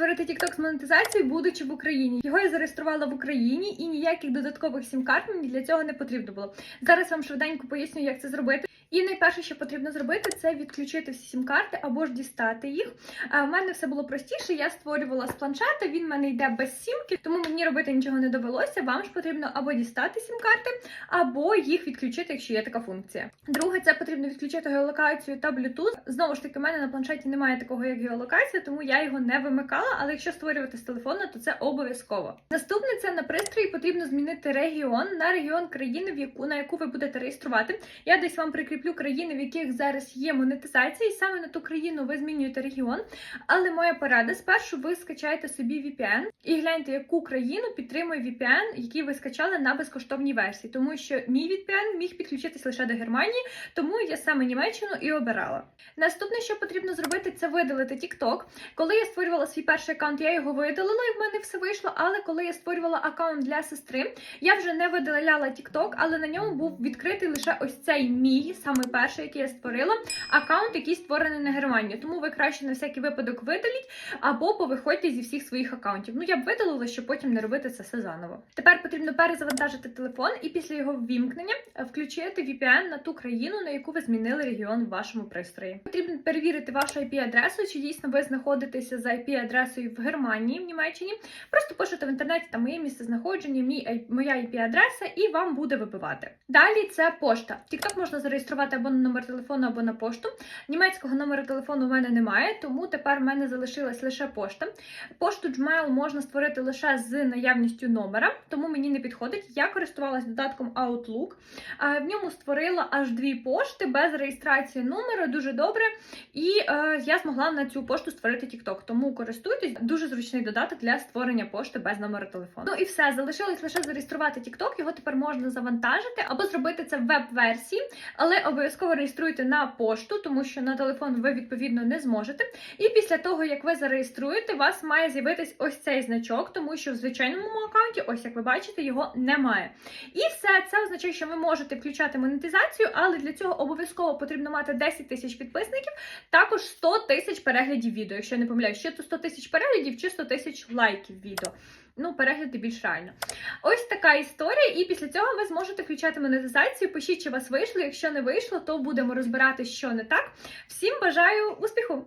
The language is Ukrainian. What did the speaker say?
створити TikTok з монетизацією, будучи в Україні. Його я зареєструвала в Україні і ніяких додаткових сім-карт мені для цього не потрібно було. Зараз вам швиденько поясню, як це зробити. І найперше, що потрібно зробити, це відключити всі сім-карти або ж дістати їх. А в мене все було простіше. Я створювала з планшета. Він в мене йде без сімки, тому мені робити нічого не довелося. Вам ж потрібно або дістати сім-карти, або їх відключити, якщо є така функція. Друге, це потрібно відключити геолокацію та Bluetooth. Знову ж таки, в мене на планшеті немає такого, як геолокація, тому я його не вимикала. Але якщо створювати з телефону, то це обов'язково. Наступне це на пристрої потрібно змінити регіон на регіон країни, в яку на яку ви будете реєструвати. Я десь вам прикріплю країни, в яких зараз є монетизація, і саме на ту країну ви змінюєте регіон. Але моя порада: спершу ви скачаєте собі VPN і гляньте, яку країну підтримує VPN, який ви скачали на безкоштовній версії, тому що мій VPN міг підключитись лише до Германії, тому я саме Німеччину і обирала. Наступне, що потрібно зробити, це видалити TikTok. Коли я створювала свій перший аккаунт, я його видалила, і в мене все вийшло. Але коли я створювала аккаунт для сестри, я вже не видаляла TikTok, але на ньому був відкритий лише ось цей мій, саме перший, який я створила, аккаунт, який створений на Германії. Тому ви краще на всякий випадок видаліть або повиходьте зі всіх своїх аккаунтів. Ну я б видалила, щоб потім не робити це все заново. Тепер потрібно перезавантажити телефон і після його ввімкнення включити VPN на ту країну, на яку ви змінили регіон в вашому пристрої. Потрібно перевірити вашу IP-адресу, чи дійсно ви знаходитеся за IP-адресою в Германії, в Німеччині. Просто пишете в інтернеті там моє місце знаходження, мій моя IP-адреса, і вам буде вибивати. Далі це пошта. TikTok можна зареєструвати або на номер телефону, або на пошту. Німецького номера телефону в мене немає, тому тепер в мене залишилась лише пошта. Пошту Gmail можна створити лише з наявністю номера, тому мені не підходить. Я користувалась додатком Outlook. В ньому створила аж дві пошти без реєстрації номера, дуже добре. І е, я змогла на цю пошту створити TikTok. Тому користуйтесь дуже зручний додаток для створення пошти без номера телефону. Ну і все залишилось лише зареєструвати TikTok, Його тепер можна завантажити або зробити це в веб-версії, але обов'язково реєструйте на пошту, тому що на телефон ви відповідно не зможете. І після того, як ви зареєструєте, у вас має з'явитись ось цей значок, тому що в звичайному аккаунті, ось як ви бачите, його немає. І все це означає, що ви можете включати монетизацію, але для цього обов'язково потрібно мати 10 тисяч підписників, також 100 тисяч переглядів відео. Якщо я не помиляюсь, чи то 100 тисяч переглядів, чи 100 тисяч лайків відео. Ну, перегляди більш реально. Ось така історія, і після цього ви зможете включати монетизацію. Пишіть, чи вас вийшло. Якщо не вийшло, то будемо розбирати, що не так. Всім бажаю успіху!